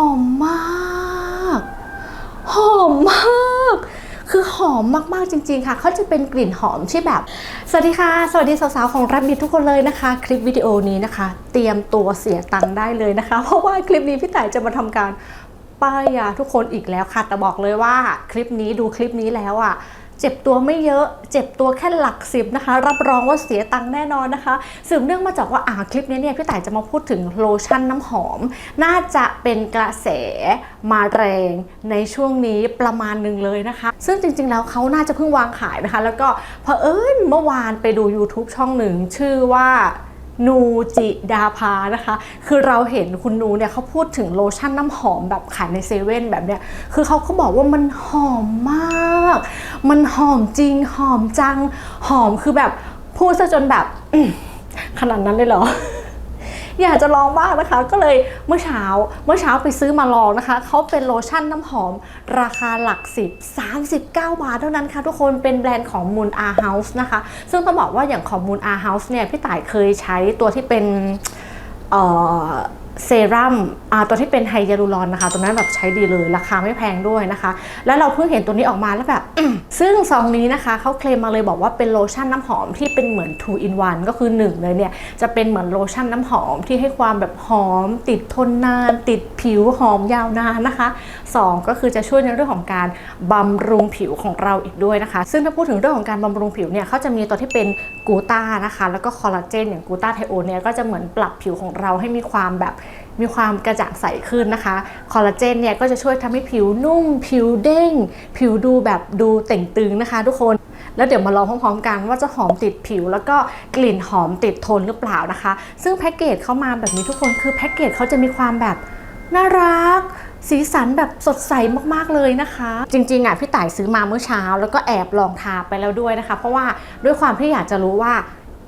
อมมาก หอมมาก คือหอมมากๆจริง ๆ ค่ะ เขาจะเป็นกลิ่นหอมที่แบบ สวัสดีค่ะ สวัสดีสาวๆของรับบิททุกคนเลยนะคะ คลิปวิดีโอนี้นะคะ เตรียมตัวเสียตังค์ได้เลยนะคะ เพราะว่าคลิปนี้พี่ต่ายจะมาทำการป้ายยาทุกคนอีกแล้วค่ะ แต่บอกเลยว่าคลิปนี้ดูคลิปนี้แล้วอะ เจ็บตัวไม่เยอะ เจ็บตัวแค่หลักสิบนะคะ รับรองว่าเสียตังค์แน่นอนนะคะ สืบเนื่องมาจากว่าอ่าคลิปนี้เนี่ยพี่ต่ายจะมาพูดถึงโลชั่นน้ำหอม น่าจะเป็นกระแสมาแรงในช่วงนี้ประมาณหนึ่งเลยนะคะ ซึ่งจริงๆแล้วเขาน่าจะเพิ่งวางขายนะคะ แล้วก็เผอิญเมื่อวานไปดู YouTube ช่องหนึ่งชื่อว่า นูจิดาพานะคะ คือเราเห็นคุณนูเนี่ยเขาพูดถึงโลชั่นน้ำหอมแบบขายในเซเว่นแบบเนี้ย คือเขาก็บอกว่ามันหอมมาก มันหอมจริง หอมจัง หอมคือแบบพูดซะจนแบบขนาดนั้นเลยเหรอ อยากจะลองมากนะคะ ก็เลยเมื่อเช้าเมื่อเช้าไปซื้อมาลองนะคะเขาเป็นโลชั่นน้ำหอม ราคาหลักสิบ39 บาทเท่านั้นค่ะทุกคนเป็นแบรนด์ของ Moon R House นะคะ ซึ่งต้องบอกว่าอย่างของ Moon R House เนี่ยพี่ต่ายเคยใช้ตัวที่เป็นเอ่อ เซรั่มตัวที่เป็นไฮยาลูรอนนะคะ ตัวนั้นแบบใช้ดีเลยราคาไม่แพงด้วยนะคะ แล้วเราเพิ่งเห็นตัวนี้ออกมาแล้วแบบ ซึ่งซองนี้นะคะเขาเคลมมาเลยบอกว่าเป็นโลชั่นน้ำหอมที่เป็นเหมือน2 in 1ก็คือ 1 เลยเนี่ย จะเป็นเหมือนโลชั่นน้ำหอมที่ให้ความแบบหอม ติดทนนาน ติดผิวหอมยาวนานนะคะ 2 ก็คือจะช่วยในเรื่องของการบำรุงผิวของเราอีกด้วยนะคะ ซึ่งถ้าพูดถึงเรื่องของการบำรุงผิวเนี่ยเขาจะมีตัวที่เป็นกูต้านะคะ แล้วก็คอลลาเจนอย่างกูต้าไทโอเนี่ยก็จะเหมือนปรับผิวของเราให้มีความแบบมีความกระจ่างใสขึ้นนะคะ คอลลาเจนเนี่ยก็จะช่วยทำให้ผิวนุ่ม ผิวเด้ง ผิวดูแบบดูเต่งตึงนะคะทุกคนแล้วเดี๋ยวมาลองพร้อมๆกันว่าจะหอมติดผิว แล้วก็กลิ่นหอมติดทนหรือเปล่านะคะ ซึ่งแพ็กเกจเข้ามาแบบนี้ทุกคนคือแพ็กเกจเขาจะมีความแบบน่ารัก สีสันแบบสดใสมากๆเลยนะคะ จริงๆอะพี่ต่ายซื้อมาเมื่อเช้า แล้วก็แอบลองทาไปแล้วด้วยนะคะ เพราะว่าด้วยความที่อยากจะรู้ว่า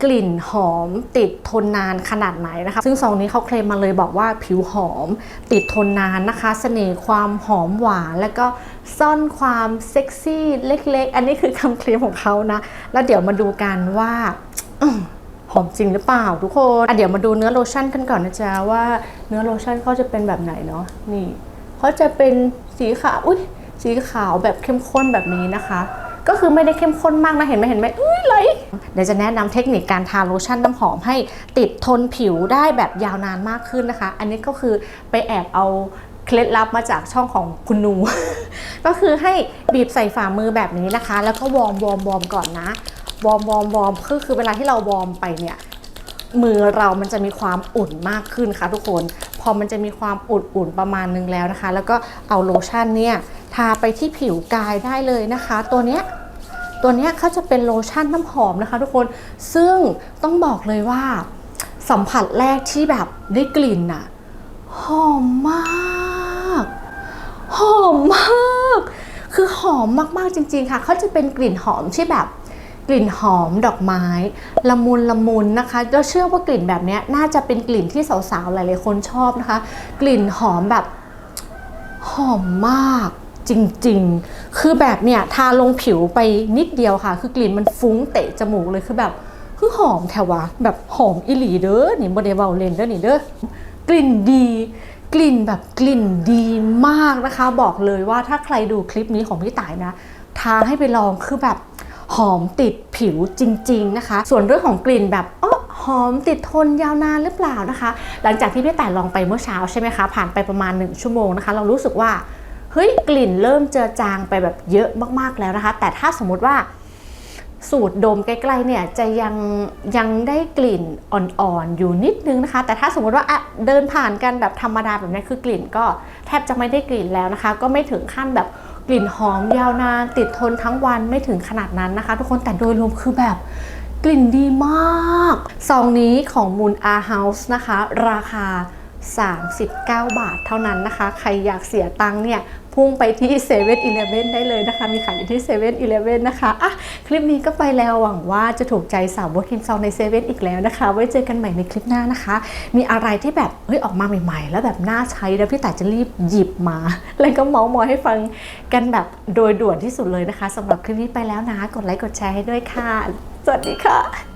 กลิ่นหอมติดทนนานขนาดไหนนะคะ ซึ่งซองนี้เขาเคลมมาเลยบอกว่าผิวหอม ติดทนนานนะคะเสน่ห์ความหอมหวาน แล้วก็ซ่อนความเซ็กซี่เล็ก ๆ อันนี้คือคำเคลมของเขานะ แล้วเดี๋ยวมาดูกันว่าอหอมจริงหรือเปล่าทุกคนอะเดี๋ยวมาดูเนื้อโลชั่นกันก่อนนะจ๊ะว่าเนื้อโลชั่นเขาจะเป็นแบบไหนเนาะนี่เขาจะเป็นสีขาวอุ้ยสีขาวแบบเข้มข้นแบบนี้นะคะ ก็คือไม่ได้เข้มข้นมากนะเห็นไหมเห็นไหมอุ้ยไหล เดี๋ยวจะแนะนำเทคนิคการทาโลชั่นน้ำหอมให้ติดทนผิวได้แบบยาวนานมากขึ้นนะคะ อันนี้ก็คือไปแอบเอาเคล็ดลับมาจากช่องของคุณนู ก็คือให้บีบใส่ฝ่ามือแบบนี้นะคะ แล้วก็วอร์มวอร์มวอร์มก่อนนะ วอร์มวอร์มวอร์มคือคือเวลาที่เราวอร์มไปเนี่ยมือเรามันจะมีความอุ่นมากขึ้นค่ะทุกคน พอมันจะมีความอุ่นๆประมาณนึงแล้วนะคะ แล้วก็เอาโลชั่นเนี่ยทาไปที่ผิวกายได้เลยนะคะ ตัวเนี้ย ตัวนี้เขาจะเป็นโลชั่นน้ำหอมนะคะ ทุกคน ซึ่งต้องบอกเลยว่า สัมผัสแรกที่แบบได้กลิ่นน่ะหอมมาก หอมมาก คือหอมมากๆจริง ๆ ค่ะ เขาจะเป็นกลิ่นหอมที่แบบกลิ่นหอมดอกไม้ละมุนละมุนนะคะแล้วเชื่อว่ากลิ่นแบบนี้น่าจะเป็นกลิ่นที่สาวๆหลายๆคนชอบนะคะ กลิ่นหอมแบบหอมมาก จริง ๆ คือแบบเนี่ยทาลงผิวไปนิดเดียวค่ะ คือกลิ่นมันฟุ้งเตะจมูกเลยคือแบบคือหอมแถวะแบบหอมอิหลีเด้อนี่โมเดลเบาเลนเด้อนี่เด้อกลิ่นดีกลิ่นแบบกลิ่นดีมากนะคะ บอกเลยว่าถ้าใครดูคลิปนี้ของพี่ต่ายนะทาให้ไปลองคือแบบหอมติดผิวจริง ๆนะคะ ส่วนเรื่องของกลิ่นแบบอ๋อหอมติดทนยาวนานหรือเปล่านะคะ หลังจากที่พี่ต่ายลองไปเมื่อเช้าใช่ไหมคะ ผ่านไปประมาณ 1 ชั่วโมงนะคะ เรารู้สึกว่า เฮ้ยกลิ่นเริ่มเจือจางไปแบบเยอะมากๆแล้วนะคะ แต่ถ้าสมมติว่าสูดดมใกล้ๆเนี่ยจะยังยังได้กลิ่นอ่อนๆอยู่นิดนึงนะคะ แต่ถ้าสมมติว่าเดินผ่านกันแบบธรรมดาแบบนี้คือกลิ่นก็แทบจะไม่ได้กลิ่นแล้วนะคะ ก็ไม่ถึงขั้นแบบกลิ่นหอมยาวนานติดทนทั้งวันไม่ถึงขนาดนั้นนะคะ ทุกคนแต่โดยรวมคือแบบกลิ่นดีมากซองนี้ของ Moon R House นะคะ ราคา 39 บาทเท่านั้นนะคะ ใครอยากเสียตังค์เนี่ยพุ่งไปที่7 e เ e ่ e อได้เลยนะคะ มีขายอยู่ที่7 e เ e ่ e นะคะอะคลิปนี้ก็ไปแล้วหวังว่าจะถูกใจสาวบคิมซองในเซเว่นอีกแล้วนะคะ ไว้เจอกันใหม่ในคลิปหน้านะคะ มีอะไรที่แบบเฮ้ยออกมาใหม่ๆ แล้วแบบน่าใช้แล้วพี่แต่จะรีบหยิบมา แล้วก็เมาส์มอยให้ฟังกันแบบโดยด่วนที่สุดเลยนะคะสำหรับคลิปนี้ไปแล้วนะ กดไลค์กดแชร์ให้ด้วยค่ะ สวัสดีค่ะ